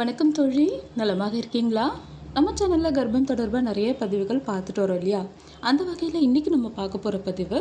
வணக்கம் தோழி. நலமாக இருக்கீங்களா? நம்ம சேனலில் கர்ப்பம் தொடர்பாக நிறைய பதிவுகள் பார்த்துட்டு வரோம் இல்லையா? அந்த வகையில் இன்றைக்கி நம்ம பார்க்க போகிற பதிவு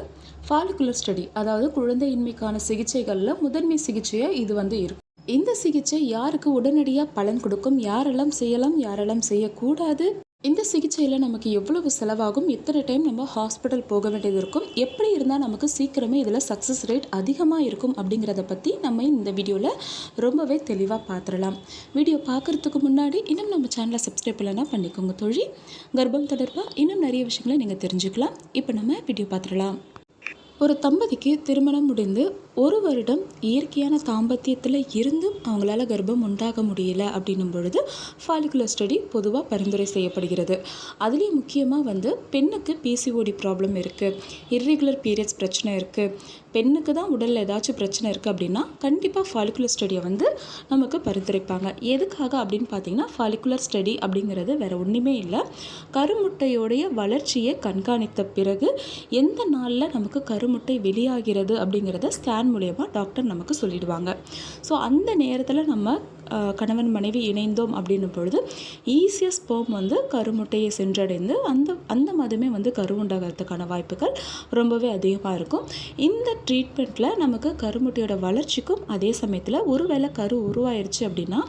ஃபாலிகுலர் ஸ்டடி அதாவது குழந்தையின்மைக்கான சிகிச்சைகளில் முதன்மை சிகிச்சையாக இது வந்து இருக்கும். இந்த சிகிச்சை யாருக்கு உடனடியாக பலன் கொடுக்கும்? யாரெல்லாம் செய்யலாம்? யாரெல்லாம் செய்யக்கூடாது? இந்த சிகிச்சையில் நமக்கு எவ்வளவு செலவாகும்? எத்தனை டைம் நம்ம ஹாஸ்பிட்டல் போக வேண்டியது இருக்கும்? எப்படி இருந்தால் நமக்கு சீக்கிரமே இதில் சக்ஸஸ் ரேட் அதிகமாக இருக்கும் அப்படிங்கிறத பற்றி நம்ம இந்த வீடியோவில் ரொம்பவே தெளிவாக பார்த்துடலாம் வீடியோ பார்க்குறதுக்கு முன்னாடி இன்னும் நம்ம சேனலை சப்ஸ்கிரைப் இல்லைனா பண்ணிக்கோங்க தொழில் கர்ப்பம் தொடர்பாக இன்னும் நிறைய விஷயங்களை நீங்கள் தெரிஞ்சுக்கலாம். இப்போ நம்ம வீடியோ பார்த்துடலாம் ஒரு தம்பதிக்கு திருமணம் முடிந்து ஒரு வருடம் இயற்கையான தாம்பத்தியத்தில் இருந்தும் அவங்களால கர்ப்பம் உண்டாக முடியல அப்படின்னும் பொழுது ஃபாலிகுலர் ஸ்டடி பொதுவாக பரிந்துரை செய்யப்படுகிறது. அதுலேயும் முக்கியமாக வந்து பெண்ணுக்கு பிசிஓடி ப்ராப்ளம் இருக்குது இர்ரெகுலர் பீரியட்ஸ் பிரச்சனை இருக்குது பெண்ணுக்கு தான் உடலில் ஏதாச்சும் பிரச்சனை இருக்குது அப்படின்னா கண்டிப்பாக ஃபாலிகுலர் ஸ்டடியை வந்து நமக்கு பரிந்துரைப்பாங்க. எதுக்காக அப்படின்னு பார்த்தீங்கன்னா ஃபாலிகுலர் ஸ்டடி அப்படிங்கிறது வேறு ஒன்றுமே இல்லை. கருமுட்டையோடைய வளர்ச்சியை கண்காணித்த பிறகு எந்த நாளில் நமக்கு கருமுட்டை வெளியாகிறது அப்படிங்கிறத ஸ்கேன் மூலயமா டாக்டர் நமக்கு சொல்லிடுவாங்க. ஸோ அந்த நேரத்தில் நம்ம கணவன் மனைவி இணைந்தோம் அப்படின்னும் பொழுது ஈஸியாக ஸ்போம் வந்து கருமுட்டையை சென்றடைந்து அந்த அந்த மதமே வந்து கரு உண்டாகிறதுக்கான வாய்ப்புகள் ரொம்பவே அதிகமாக இருக்கும். இந்த ட்ரீட்மெண்ட்டில் நமக்கு கருமுட்டையோட வளர்ச்சிக்கும் அதே சமயத்தில் ஒருவேளை கரு உருவாயிருச்சு அப்படின்னா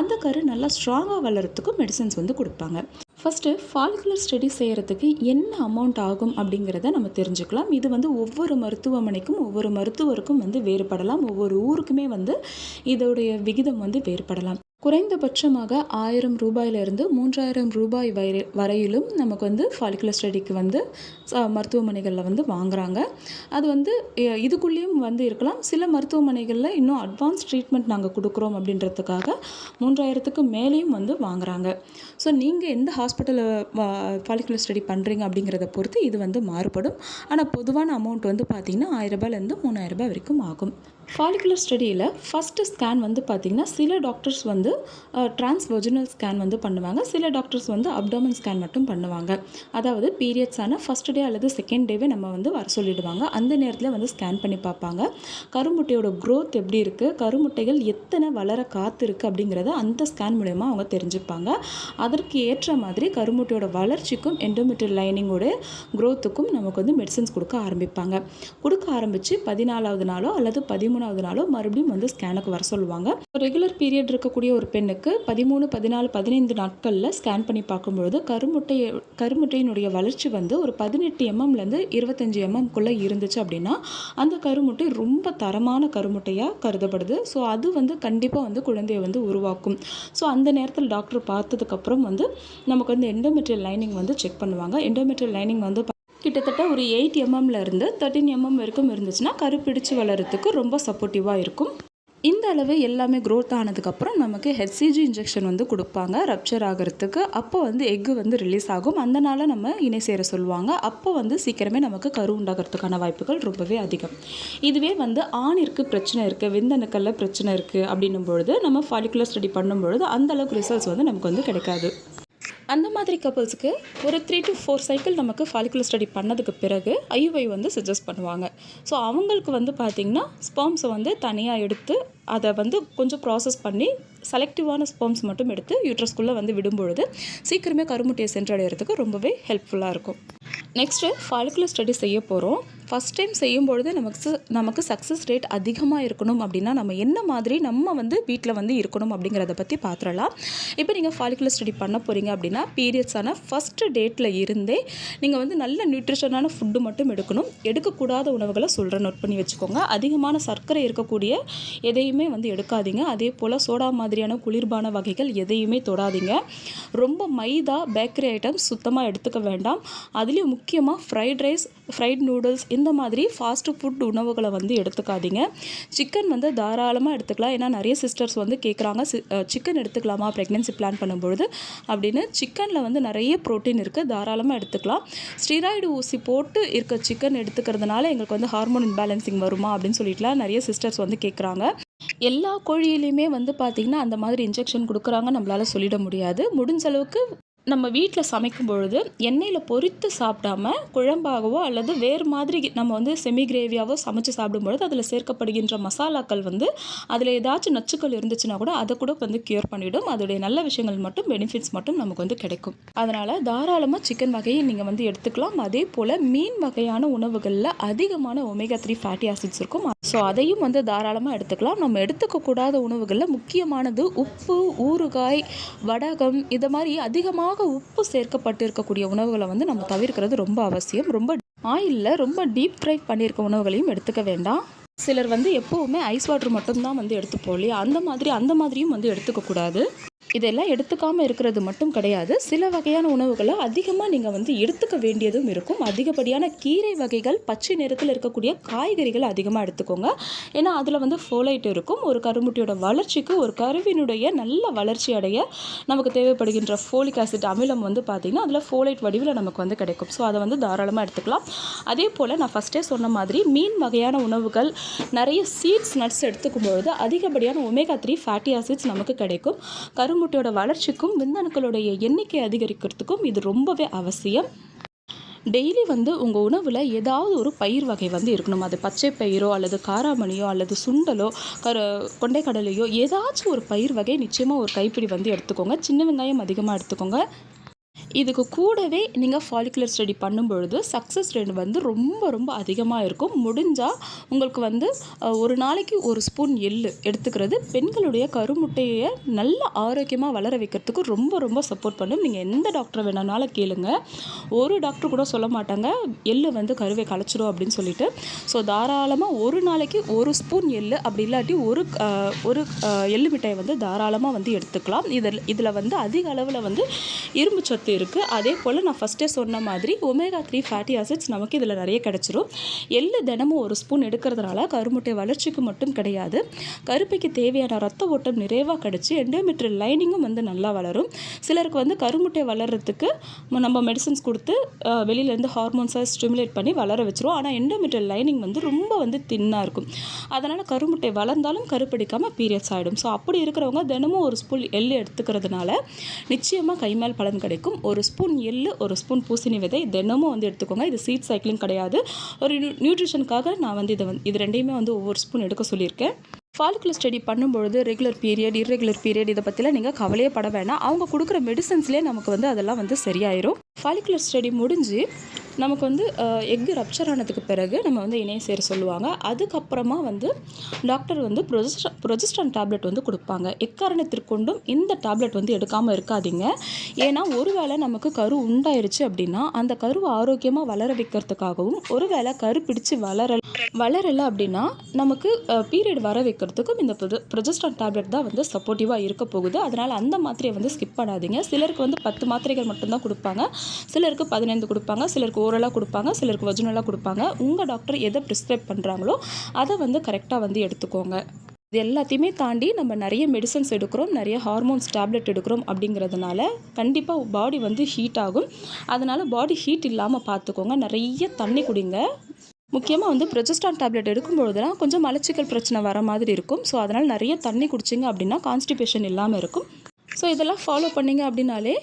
அந்த கரு நல்லா ஸ்ட்ராங்காக வளர்கிறதுக்கும் மெடிசன்ஸ் வந்து கொடுப்பாங்க. ஃபஸ்ட்டு ஃபாலிகுலர் ஸ்டடி செய்கிறதுக்கு என்ன அமௌண்ட் ஆகும் அப்படிங்கிறத நம்ம தெரிஞ்சுக்கலாம். இது வந்து ஒவ்வொரு மருத்துவமனைக்கும் ஒவ்வொரு மருத்துவருக்கும் வந்து வேறுபடலாம். ஒவ்வொரு ஊருக்குமே வந்து இதோடைய விகிதம் வந்து வேறுபடலாம். குறைந்தபட்சமாக ஆயிரம் ரூபாயிலிருந்து மூன்றாயிரம் ரூபாய் வரை வரையிலும் நமக்கு வந்து ஃபாலிகுலர் ஸ்டடிக்கு வந்து ச- மருத்துவமனைகளில் வந்து வாங்குறாங்க. அது வந்து எ- இதுக்குள்ளேயும் வந்து இருக்கலாம். சில மருத்துவமனைகளில் இன்னும் அட்வான்ஸ் ட்ரீட்மெண்ட் நாங்கள் கொடுக்குறோம் அப்படின்றதுக்காக மூன்றாயிரத்துக்கு மேலேயும் வந்து வாங்குறாங்க. ஸோ நீங்கள் எந்த ஹாஸ்பிட்டலில் ஃபாலிகுலர் ஸ்டடி பண்ணுறீங்க அப்படிங்கிறத பொறுத்து இது வந்து மாறுபடும். ஆனால் பொதுவான அமௌண்ட் வந்து பார்த்திங்கன்னா ஆயிரரூபாலேருந்து மூணாயிரரூபா வரைக்கும் ஆகும். ஃபாலிகுலர் ஸ்டடியில் ஃபஸ்ட்டு ஸ்கேன் வந்து பார்த்திங்கன்னா சில டாக்டர்ஸ் வந்து டிரான்ஸ்வர்ஜினல் ஸ்கேன் வந்து பண்ணுவாங்க. சில டாக்டர்ஸ் வந்து அப்டாமன் ஸ்கேன் மட்டும் பண்ணுவாங்க. அதாவது பீரியட்ஸான ஃபஸ்ட் டே அல்லது செகண்ட் டேவே நம்ம வந்து வர சொல்லிடுவாங்க. அந்த நேரத்தில் வந்து ஸ்கேன் பண்ணி பார்ப்பாங்க. கருமுட்டையோட க்ரோத் எப்படி இருக்குது கருமுட்டைகள் எத்தனை வளர காத்திருக்கு அப்படிங்கிறத அந்த ஸ்கேன் மூலயமா அவங்க தெரிஞ்சுப்பாங்க. அதற்கு ஏற்ற மாதிரி கருமுட்டையோட வளர்ச்சிக்கும் எண்டோமெட்ரியல் லைனிங்கோட க்ரோத்துக்கும் நமக்கு வந்து மெடிசன்ஸ் கொடுக்க ஆரம்பிப்பாங்க. கொடுக்க ஆரம்பித்து பதினாலாவது நாளோ அல்லது பதிமூணாவது நாளோ மறுபடியும் வந்து ஸ்கேனுக்கு வர சொல்லுவாங்க. ரெகுலர் பீரியட் இருக்கக்கூடிய ஒரு பெண்ணுக்கு பதிமூணு பதினாலு பதினைந்து நாட்களில் ஸ்கேன் பண்ணி பார்க்கும்பொழுது கருமுட்டை கருமுட்டையினுடைய வளர்ச்சி வந்து ஒரு பதினெட்டு எம்எம்லேருந்து இருபத்தஞ்சி எம்எம்குள்ளே இருந்துச்சு அப்படின்னா அந்த கருமுட்டை ரொம்ப தரமான கருமுட்டையாக கருதப்படுது. ஸோ அது வந்து கண்டிப்பாக வந்து குழந்தையை வந்து உருவாக்கும். ஸோ அந்த நேரத்தில் டாக்டர் பார்த்ததுக்கப்புறம் வந்து நமக்கு வந்து எண்டோமெட்ரியல் லைனிங் வந்து செக் பண்ணுவாங்க. எண்டோமெட்ரியல் லைனிங் வந்து கிட்டத்தட்ட ஒரு எயிட் எம்எம்ல இருந்து தேர்ட்டின் எம்எம் வரைக்கும் இருந்துச்சுன்னா கரு பிடிச்சு வளர்கிறதுக்கு ரொம்ப சப்போர்ட்டிவாக இருக்கும். இந்த அளவு எல்லாமே க்ரோத் ஆனதுக்கப்புறம் நமக்கு ஹெச்சிஜி இன்ஜெக்ஷன் வந்து கொடுப்பாங்க ரப்ச்சர் ஆகிறதுக்கு. அப்போ வந்து எக்கு வந்து ரிலீஸ் ஆகும். அந்த நாளில் நம்ம இணை சேர சொல்லுவாங்க. அப்போ வந்து சீக்கிரமே நமக்கு கரு உண்டாகிறதுக்கான வாய்ப்புகள் ரொம்பவே அதிகம். இதுவே வந்து ஆணிற்கு பிரச்சனை இருக்குது விந்தணுக்களில் பிரச்சனை இருக்குது அப்படின்னும் பொழுது நம்ம ஃபாலிகுலர் ஸ்டடி பண்ணும்பொழுது அந்த அளவுக்கு ரிசல்ட்ஸ் வந்து நமக்கு வந்து கிடைக்காது. அந்த மாதிரி கப்பல்ஸுக்கு ஒரு த்ரீ டு ஃபோர் சைக்கிள் நமக்கு ஃபாலிகுலர் ஸ்டடி பண்ணதுக்கு பிறகு ஐயுவை வந்து சஜஸ்ட் பண்ணுவாங்க. ஸோ அவங்களுக்கு வந்து பார்த்திங்கன்னா ஸ்பெர்ம்ஸை வந்து தனியாக எடுத்து அதை வந்து கொஞ்சம் ப்ராசஸ் பண்ணி செலக்டிவான ஸ்பெர்ம்ஸ் மட்டும் எடுத்து யூட்ரஸ்குள்ளே வந்து விடும்பொழுது சீக்கிரமே கருமுட்டையை சென்றடைகிறதுக்கு ரொம்பவே ஹெல்ப்ஃபுல்லாக இருக்கும். நெக்ஸ்ட்டு ஃபாலிகுலர் ஸ்டடி செய்ய போகிறோம் ஃபஸ்ட் டைம் செய்யும்பொழுது நமக்கு நமக்கு சக்ஸஸ் ரேட் அதிகமாக இருக்கணும் அப்படின்னா நம்ம என்ன மாதிரி நம்ம வந்து வீட்டில் வந்து இருக்கணும் அப்படிங்கிறத பற்றி பார்த்துடலாம் இப்போ நீங்கள் ஃபாலிகுலர் ஸ்டடி பண்ண போகிறீங்க அப்படின்னா பீரியட்ஸான ஃபஸ்ட்டு டேட்டில் இருந்தே நீங்கள் வந்து நல்ல நியூட்ரிஷனான ஃபுட்டு மட்டும் எடுக்கணும். எடுக்கக்கூடாத உணவுகளை சொல்கிறேன் நோட் பண்ணி வச்சுக்கோங்க. அதிகமான சர்க்கரை இருக்கக்கூடிய எதையுமே வந்து எடுக்காதீங்க. அதே போல் சோடா மாதிரியான குளிர்பான வகைகள் எதையுமே தொடாதீங்க. ரொம்ப மைதா பேக்கரி ஐட்டம்ஸ் சுத்தமாக எடுத்துக்க வேண்டாம். அதுலேயும் முக்கியமாக ஃப்ரைட் ரைஸ் ஃப்ரைட் நூடுல்ஸ் இந்த மாதிரி ஃபாஸ்ட்டு ஃபுட் உணவுகளை வந்து எடுத்துக்காதீங்க. சிக்கன் வந்து தாராளமாக எடுத்துக்கலாம். ஏன்னா நிறைய சிஸ்டர்ஸ் வந்து கேட்குறாங்க சிக்கன் எடுத்துக்கலாமா? ப்ரெக்னென்சி பிளான் பண்ணும்பொழுது அப்படின்னு. சிக்கனில் வந்து நிறைய ப்ரோட்டீன் இருக்குது தாராளமாக எடுத்துக்கலாம். ஸ்டீராய்டு ஊசி போட்டு இருக்க சிக்கன் எடுத்துக்கிறதுனால எங்களுக்கு வந்து ஹார்மோன் இன்பேலன்சிங் வருமா? அப்படின்னு சொல்லிட்டுலாம் நிறைய சிஸ்டர்ஸ் வந்து கேட்குறாங்க எல்லா கோழியிலையுமே வந்து பார்த்திங்கன்னா அந்த மாதிரி இன்ஜெக்ஷன் கொடுக்குறாங்க. நம்மளால சொல்லிட முடியாது. முடிஞ்ச அளவுக்கு நம்ம வீட்டில் சமைக்கும் பொழுது எண்ணெயில் பொரித்து சாப்பிடாம குழம்பாகவோ அல்லது வேறு மாதிரி நம்ம வந்து செமி கிரேவியாவோ சமைச்சு சாப்பிடும்பொழுது அதில் சேர்க்கப்படுகின்ற மசாலாக்கள் வந்து அதில் ஏதாச்சும் நச்சுக்கள் இருந்துச்சுன்னா கூட அதை கூட வந்து க்யூர் பண்ணிவிடும் அதோடைய நல்ல விஷயங்கள் மட்டும் பெனிஃபிட்ஸ் மட்டும் நமக்கு வந்து கிடைக்கும். அதனால் தாராளமாக சிக்கன் வகையை நீங்கள் வந்து எடுத்துக்கலாம். அதே போல் மீன் வகையான உணவுகளில் அதிகமான ஒமேகா த்ரீ ஃபேட்டி ஆசிட்ஸ் இருக்கும். ஸோ அதையும் வந்து தாராளமாக எடுத்துக்கலாம். நம்ம எடுத்துக்கக்கூடாத உணவுகளில் முக்கியமானது உப்பு ஊறுகாய் வடகம் இதை மாதிரி அதிகமாக உப்பு சேர்க்கப்பட்டு இருக்கக்கூடிய உணவுகளை வந்து நம்ம தவிர்க்கிறது ரொம்ப அவசியம். ரொம்ப ஆயிலில் ரொம்ப டீப் ஃப்ரை பண்ணியிருக்க உணவுகளையும் எடுத்துக்க வேண்டாம். சிலர் வந்து எப்போவுமே ஐஸ் வாட்டர் மட்டும்தான் வந்து எடுத்துப்போம் இல்லையா? அந்த மாதிரி அந்த மாதிரியும் வந்து எடுத்துக்கக்கூடாது. இதெல்லாம் எடுத்துக்காமல் இருக்கிறது மட்டும் கிடையாது. சில வகையான உணவுகளை அதிகமாக நீங்கள் வந்து எடுத்துக்க வேண்டியதும் இருக்கும். அதிகப்படியான கீரை வகைகள் பச்சை நிறத்தில் இருக்கக்கூடிய காய்கறிகள் அதிகமாக எடுத்துக்கோங்க. ஏன்னா அதில் வந்து ஃபோலைட் இருக்கும். ஒரு கருமுட்டியோட வளர்ச்சிக்கு ஒரு கருவினுடைய நல்ல வளர்ச்சி அடைய நமக்கு தேவைப்படுகின்ற ஃபோலிக் ஆசிட் அமிலம் வந்து பார்த்திங்கன்னா அதில் ஃபோலைட் வடிவில் நமக்கு வந்து கிடைக்கும். ஸோ அதை வந்து தாராளமாக எடுத்துக்கலாம். அதே போல் நான் ஃபஸ்ட்டே சொன்ன மாதிரி மீன் வகையான உணவுகள் நிறைய சீட்ஸ் நட்ஸ் எடுத்துக்கும் பொழுது அதிகப்படியான ஒமேகா த்ரீ ஃபேட்டி ஆசிட்ஸ் நமக்கு கிடைக்கும். கருமுட்டையோட வளர்ச்சிக்கும் விந்தணுக்களுடைய எண்ணிக்கை அதிகரிக்கிறதுக்கும் இது ரொம்பவே அவசியம். டெய்லி வந்து உங்கள் உணவில் ஏதாவது ஒரு பயிர் வகை வந்து இருக்கணும். அது பச்சை பயிரோ அல்லது காராமணியோ அல்லது சுண்டலோ கரு கொண்டைக்கடலையோ ஏதாச்சும் ஒரு பயிர் வகை நிச்சயமாக ஒரு கைப்பிடி வந்து எடுத்துக்கோங்க. சின்ன வெங்காயம் அதிகமாக எடுத்துக்கோங்க. இதுக்கு கூடவே நீங்கள் ஃபாலிகுலர் ஸ்டடி பண்ணும் பொழுது சக்ஸஸ் ரேட் வந்து ரொம்ப ரொம்ப அதிகமாக இருக்கும். முடிஞ்சால் உங்களுக்கு வந்து ஒரு நாளைக்கு ஒரு ஸ்பூன் எள்ளு எடுத்துக்கிறது பெண்களுடைய கருமுட்டையை நல்ல ஆரோக்கியமாக வளர வைக்கிறதுக்கு ரொம்ப ரொம்ப சப்போர்ட் பண்ணும். நீங்கள் எந்த டாக்டரை வேணாலும் கேளுங்க. ஒரு டாக்டர் கூட சொல்ல மாட்டாங்க எள் வந்து கருவை களைச்சிடும் அப்படின்னு சொல்லிட்டு. ஸோ தாராளமாக ஒரு நாளைக்கு ஒரு ஸ்பூன் எள் அப்படி இல்லாட்டி ஒரு ஒரு எள்ளு மிட்டாயை வந்து தாராளமாக வந்து எடுத்துக்கலாம். இதில் இதில் வந்து அதிக அளவில் வந்து இரும்பு சத்து இருக்குது அதே போல் நான் ஃபஸ்ட்டே சொன்ன மாதிரி ஒமேகா த்ரீ ஃபேட்டி ஆசிட்ஸ் நமக்கு இதில் நிறைய கிடச்சிரும். எள்ளு தினமும் ஒரு ஸ்பூன் எடுக்கிறதுனால கருமுட்டை வளர்ச்சிக்கு மட்டும் கிடையாது. கருப்பைக்கு தேவையான ரத்த ஓட்டம் நிறைவாக கிடச்சி எண்டோமெட்ரியல் லைனிங்கும் வந்து நல்லா வளரும். சிலருக்கு வந்து கருமுட்டை வளர்கிறதுக்கு நம்ம மெடிசன்ஸ் கொடுத்து வெளியிலேருந்து ஹார்மோன்ஸாக ஸ்டிமுலேட் பண்ணி வளர வச்சிரும். ஆனால் எண்டோமெட்ரியல் லைனிங் வந்து ரொம்ப வந்து தின்னாக இருக்கும். அதனால் கருமுட்டை வளர்ந்தாலும் கருப்பிடிக்காமல் பீரியட்ஸ் ஆகிடும் ஸோ அப்படி இருக்கிறவங்க தினமும் ஒரு ஸ்பூன் எள்ளு எடுத்துக்கிறதுனால நிச்சயமாக கைமேல் பலன் கிடைக்கும். ஒரு ஸ்பூன் எள்ளு ஒரு ஸ்பூன் பூசணி விதை தினமும் வந்து எடுத்துக்கோங்க. இது சீட் சைக்கிளிங் கிடையாது. ஒரு நியூ- நியூட்ரிஷனுக்காக நான் வந்து இதை வந்து இது ரெண்டையுமே வந்து ஒவ்வொரு ஸ்பூன் எடுக்க சொல்லியிருக்கேன். ஃபாலிகுலர் ஸ்டடி பண்ணும்பொழுது ரெகுலர் பீரியட் இர்ரெகுலர் பீரியட் இதை பற்றிலாம் நீங்கள் கவலையே பட வேணாம். அவங்க கொடுக்குற மெடிசன்ஸ்லேயே நமக்கு வந்து அதெல்லாம் வந்து சரியாயிரும். ஃபாலிகுலர் ஸ்டடி முடிஞ்சு நமக்கு வந்து எக்கு ரப்சர் ஆனதுக்கு பிறகு நம்ம வந்து இணைய சேர சொல்லுவாங்க. அதுக்கப்புறமா வந்து டாக்டர் வந்து ப்ரொஜெஸ்ட்ரா ப்ரொஜெஸ்ட்ரான் டேப்லெட் வந்து கொடுப்பாங்க. எக்காரணத்திற்கொண்டும் இந்த டேப்லெட் வந்து எடுக்காமல் இருக்காதீங்க. ஏன்னா ஒருவேளை நமக்கு கரு உண்டாயிருச்சு அப்படின்னா அந்த கரு ஆரோக்கியமாக வளர வைக்கிறதுக்காகவும் ஒருவேளை கரு பிடிச்சு வளர வளரலை அப்படின்னா நமக்கு பீரியட் வர வைக்கிறதுக்கும் இந்த ப்ரொஜெஸ்ட்ரான் டேப்லெட் தான் வந்து சப்போர்ட்டிவாக இருக்க போகுது. அதனால் அந்த மாத்திரையை வந்து ஸ்கிப் பண்ணாதீங்க. சிலருக்கு வந்து பத்து மாத்திரைகள் மட்டும்தான் கொடுப்பாங்க. சிலருக்கு பதினைந்து கொடுப்பாங்க. சிலருக்கு ஓரலாக கொடுப்பாங்க சிலருக்கு வஜுனலாக கொடுப்பாங்க. உங்கள் டாக்டர் எதை ப்ரிஸ்கிரைப் பண்ணுறாங்களோ அதை வந்து கரெக்டாக வந்து எடுத்துக்கோங்க. இது எல்லாத்தையுமே தாண்டி நம்ம நிறைய மெடிசன்ஸ் எடுக்கிறோம் நிறைய ஹார்மோன்ஸ் டேப்லெட் எடுக்கிறோம் அப்படிங்கிறதுனால கண்டிப்பாக பாடி வந்து ஹீட் ஆகும். அதனால் பாடி ஹீட் இல்லாமல் பார்த்துக்கோங்க நிறைய தண்ணி குடிங்க. முக்கியமாக வந்து ப்ரொஜஸ்டான் டேப்லெட் எடுக்கும்பொழுதுலாம் கொஞ்சம் மலச்சிக்கல் பிரச்சனை வர மாதிரி இருக்கும். ஸோ அதனால் நிறைய தண்ணி குடிச்சிங்க அப்படின்னா கான்ஸ்டிபேஷன் இல்லாமல் இருக்கும். ஸோ இதெல்லாம் ஃபாலோ பண்ணீங்க அப்படின்னாலே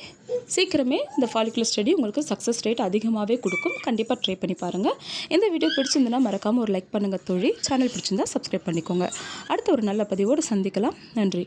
சீக்கிரமே இந்த ஃபாலிகுலர் ஸ்டடி உங்களுக்கு சக்ஸஸ் ரேட் அதிகமாகவே கொடுக்கும். கண்டிப்பாக ட்ரை பண்ணி பாருங்கள் இந்த வீடியோ பிடிச்சிருந்துன்னா மறக்காமல் ஒரு லைக் பண்ணுங்கள் தோழி. சேனல் பிடிச்சிருந்தா சப்ஸ்கிரைப் பண்ணிக்கோங்க. அடுத்த ஒரு நல்ல பதிவோடு சந்திக்கலாம். நன்றி.